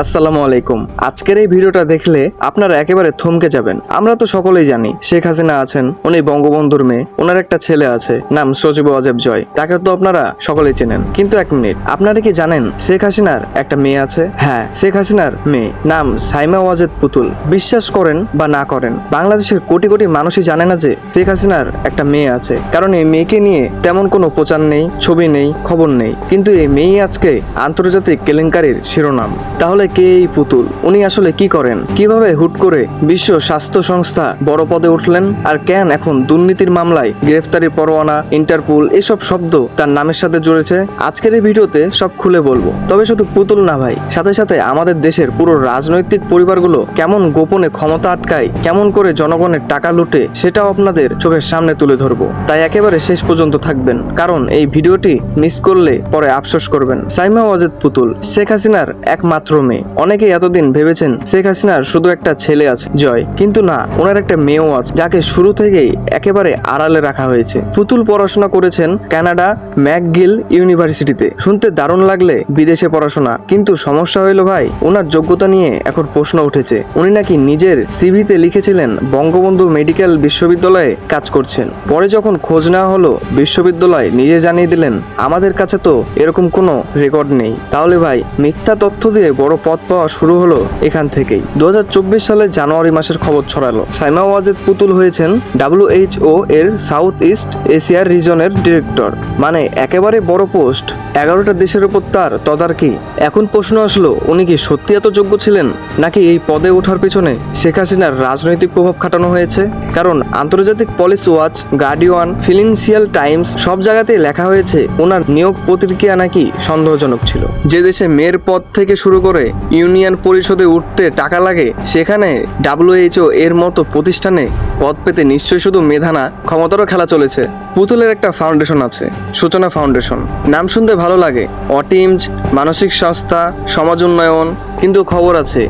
আসসালামু আলাইকুম। আজকের এই ভিডিওটা দেখলে আপনারা একেবারে থমকে যাবেন। আমরা তো সকলেই জানি, শেখ হাসিনা আছেন, উনি বঙ্গবন্ধুর মেয়ে ওনার একটা ছেলে আছে, নাম সজিব অজেব জয়। তাকে তো আপনারা সকলেই চেনেন। কিন্তু এক মিনিট, আপনারা কি জানেন শেখ হাসিনার একটা মেয়ে আছে? হ্যাঁ শেখ হাসিনার মেয়ে, নাম সাইমা ওয়াজেদ পুতুল। বিশ্বাস করেন বা না করেন, বাংলাদেশের কোটি কোটি মানুষই জানে না যে শেখ হাসিনার একটা মেয়ে আছে। কারণ এই মেয়েকে নিয়ে তেমন কোনো প্রচার নেই, ছবি নেই, খবর নেই। কিন্তু এই মেয়েই আজকে আন্তর্জাতিক কেলেঙ্কারির শিরোনাম। তাহলে কে এই পুতুল? উনি আসলে কি করেন? কীভাবে হুট করে বিশ্ব স্বাস্থ্য সংস্থা বড় পদে উঠলেন? আর কেন এখন দুর্নীতির মামলায় গ্রেফতারি পরোয়ানা, ইন্টারপোল এসব শব্দ তার নামের সাথে জড়েছে? আজকের এই ভিডিওতে সব খুলে বলব। তবে শুধু পুতুল না ভাই, সাথে সাথে আমাদের দেশের পুরো রাজনৈতিক পরিবারগুলো কেমন গোপনে ক্ষমতা আটকায়, কেমন করে জনগণের টাকা লুটে, সেটাও আপনাদের চোখের সামনে তুলে ধরবো। তাই একেবারে শেষ পর্যন্ত থাকবেন, কারণ এই ভিডিওটি মিস করলে পরে আফসোস করবেন। সাইমা ওয়াজেদ পুতুল, শেখ হাসিনার একমাত্র মেয়ে। অনেকেই এতদিন ভেবেছেন শেখ হাসিনার শুধু একটা ছেলে আছে, জয়। কিন্তু না, ওনার একটা মেয়েও আছে, যাকে শুরু থেকেই একেবারে আড়ালে রাখা হয়েছে। পুতুল পড়াশোনা করেছেন কানাডা ম্যাকগিল ইউনিভার্সিটিতে। শুনতে দারুণ লাগলে বিদেশে পড়াশোনা। কিন্তু সমস্যা হইল ভাই, ওনার যোগ্যতা নিয়ে এখন প্রশ্ন উঠেছে। উনি নাকি নিজের সিভিতে লিখেছিলেন বঙ্গবন্ধু মেডিকেল বিশ্ববিদ্যালয়ে কাজ করছেন। পরে যখন খোঁজ নেওয়া হলো, বিশ্ববিদ্যালয় নিজে জানিয়ে দিলেন, আমাদের কাছে তো এরকম কোনো রেকর্ড নেই। তাহলে ভাই, মিথ্যা তথ্য দিয়ে বড় পথ পাওয়া শুরু হলো এখান থেকেই। দু হাজার চব্বিশ সালে জানুয়ারি মাসের খবর ছড়ালো। সাইমা ওয়াজেদ পুতুল হয়েছেন ডাব্লিউএইচও এর সাউথ ইস্ট এশিয়ার রিজনের ডিরেক্টর। মানে একেবারে বড় পোস্ট এগারোটা দেশের উপর তার তদারকি। এখন প্রশ্ন আসলো, উনি কি সত্যি এত যোগ্য ছিলেন? নাকি এই পদে ওঠার পেছনে শেখ হাসিনার রাজনৈতিক প্রভাব খাটানো হয়েছে? কারণ আন্তর্জাতিক পলিস ওয়াচ গার্ডিয়ান ফিনান্সিয়াল টাইমস, সব জায়গাতেই লেখা হয়েছে ওনার নিয়োগ প্রতিক্রিয়া নাকি সন্দেহজনক ছিল। যে দেশে মেয়ের পদ থেকে শুরু করে ইউনিয়ন পরিষদে উঠতে টাকা লাগে, সেখানে ডাব্লিউএইচও এর মতো প্রতিষ্ঠানে পদ পেতে নিশ্চয়ই শুধু মেধা না ক্ষমতারও খেলা চলেছে। পুতুলের একটা ফাউন্ডেশন আছে, সূচনা ফাউন্ডেশন। নাম শুনতে ভালো লাগে। অটিমস মানসিক সংস্থা সমাজ উন্নয়ন, কিন্তু খবর আছে,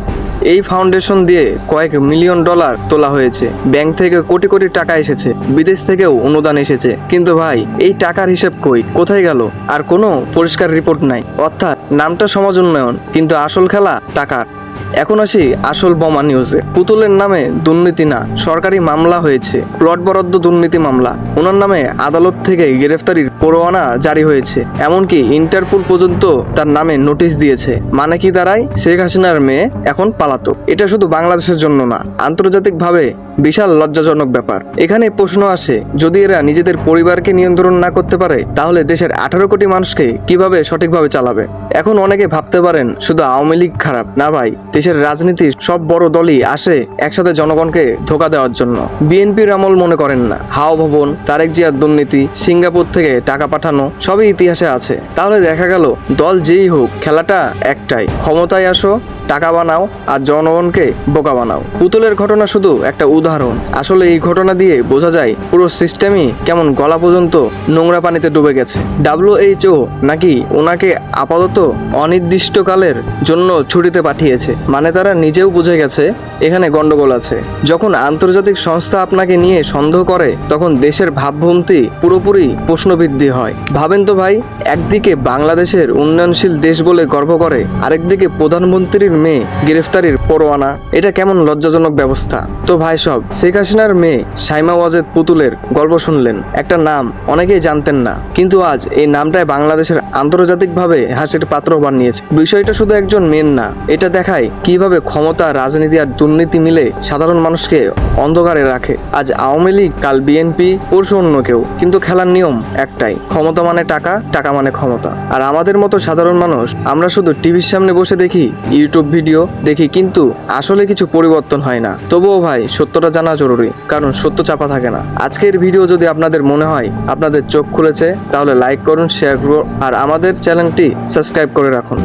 এই ফাউন্ডেশন দিয়ে কয়েক মিলিয়ন ডলার তোলা হয়েছে। ব্যাংক থেকে কোটি কোটি টাকা এসেছে, বিদেশ থেকেও অনুদান এসেছে। কিন্তু ভাই, এই টাকার হিসেব কই? কোথায় গেল? আর কোনো পরিষ্কার রিপোর্ট নাই। অর্থাৎ, নামটা সমাজ উন্নয়ন, কিন্তু আসল খেলা টাকার। এখন আসি আসল বোমা নিউজে। পুতুলের নামে দুর্নীতি না, সরকারি মামলা হয়েছে। প্লট বরাদ্দ দুর্নীতি মামলা। ওনার নামে আদালত থেকে গ্রেফতারির পরোয়ানা জারি হয়েছে। এমনকি ইন্টারপোল পর্যন্ত তার নামে নোটিশ দিয়েছে। মানে কি দাঁড়ায়? শেখ হাসিনার মেয়ে এখন পালাতো এটা শুধু বাংলাদেশের জন্য না, আন্তর্জাতিকভাবে বিশাল লজ্জাজনক ব্যাপার। এখানে প্রশ্ন আসে, যদি এরা নিজেদের পরিবারকে নিয়ন্ত্রণ না করতে পারে, তাহলে দেশের আঠারো কোটি মানুষকে কীভাবে সঠিকভাবে চালাবে? এখন অনেকে ভাবতে পারেন, শুধু আওয়ামী লীগ খারাপ। না ভাই দেশের রাজনীতির সব বড় দলই আসে একসাথে জনগণকে ধোকা দেওয়ার জন্য। বিএনপির আমল মনে করেন না। হাও ভবন, তারেক জিয়ার দুর্নীতি, সিঙ্গাপুর থেকে টাকা পাঠানো, সবই ইতিহাসে আছে। তাহলে দেখা গেল, দল যেই হোক, খেলাটা একটাই। ক্ষমতায় আসো, টাকা বানাও, আর জনগণকে বোকা বানাও। পুতুলের ঘটনা শুধু একটা উদাহরণ। আসলে এই ঘটনা দিয়ে বোঝা যায়, পুরো সিস্টেমই কেমন গলা পর্যন্ত নোংরা পানিতে ডুবে গেছে। ডাব্লিউএইচও নাকি ওনাকে আপাতত অনির্দিষ্টকালের জন্য ছুটিতে পাঠিয়েছে। মানে তারা নিজেও বুঝে গেছে, এখানে গন্ডগোল আছে। যখন আন্তর্জাতিক সংস্থা আপনাকে নিয়ে সন্দেহ করে, তখন দেশের ভাবভূমতি পুরোপুরি প্রশ্নবৃদ্ধি হয়। ভাবেন তো ভাই, একদিকে বাংলাদেশের উন্নয়নশীল দেশ বলে গর্ব করে, আরেকদিকে প্রধানমন্ত্রীর মেয়ে গ্রেফতারির পরোয়ানা। এটা কেমন লজ্জাজনক ব্যবস্থা? তো ভাই সব, শেখ হাসিনার মেয়ে সাইমা ওয়াজেদ পুতুলের গল্প শুনলেন। একটা নাম অনেকেই জানতেন না, কিন্তু আজ এই নামটায় বাংলাদেশের আন্তর্জাতিকভাবে হাসির পাত্র বানিয়েছে। বিষয়টা শুধু একজন মেন না, এটা দেখায় কীভাবে ক্ষমতা, রাজনীতি আর দুর্নীতি মিলে সাধারণ মানুষকে অন্ধকারে রাখে? আজ আওয়ামী লীগ, কাল বিএনপি পরশু অন্য কেউ। কিন্তু খেলার নিয়ম একটাই, ক্ষমতা মানে টাকা টাকা মানে ক্ষমতা। আর আমাদের মতো সাধারণ মানুষ, আমরা শুধু টিভির সামনে বসে দেখি ইউটিউব ভিডিও, দেখি কিন্তু আসলে কিছু পরিবর্তন হয় না। তবুও ভাই, সত্যটা জানা জরুরি, কারণ সত্য চাপা থাকে না। আজকের ভিডিও যদি আপনাদের মনে হয়, আপনাদের চোখ খুলেছে, তাহলে লাইক করুন শেয়ার করুন, আর আমাদের চ্যানেলটি সাবস্ক্রাইব করে রাখুন।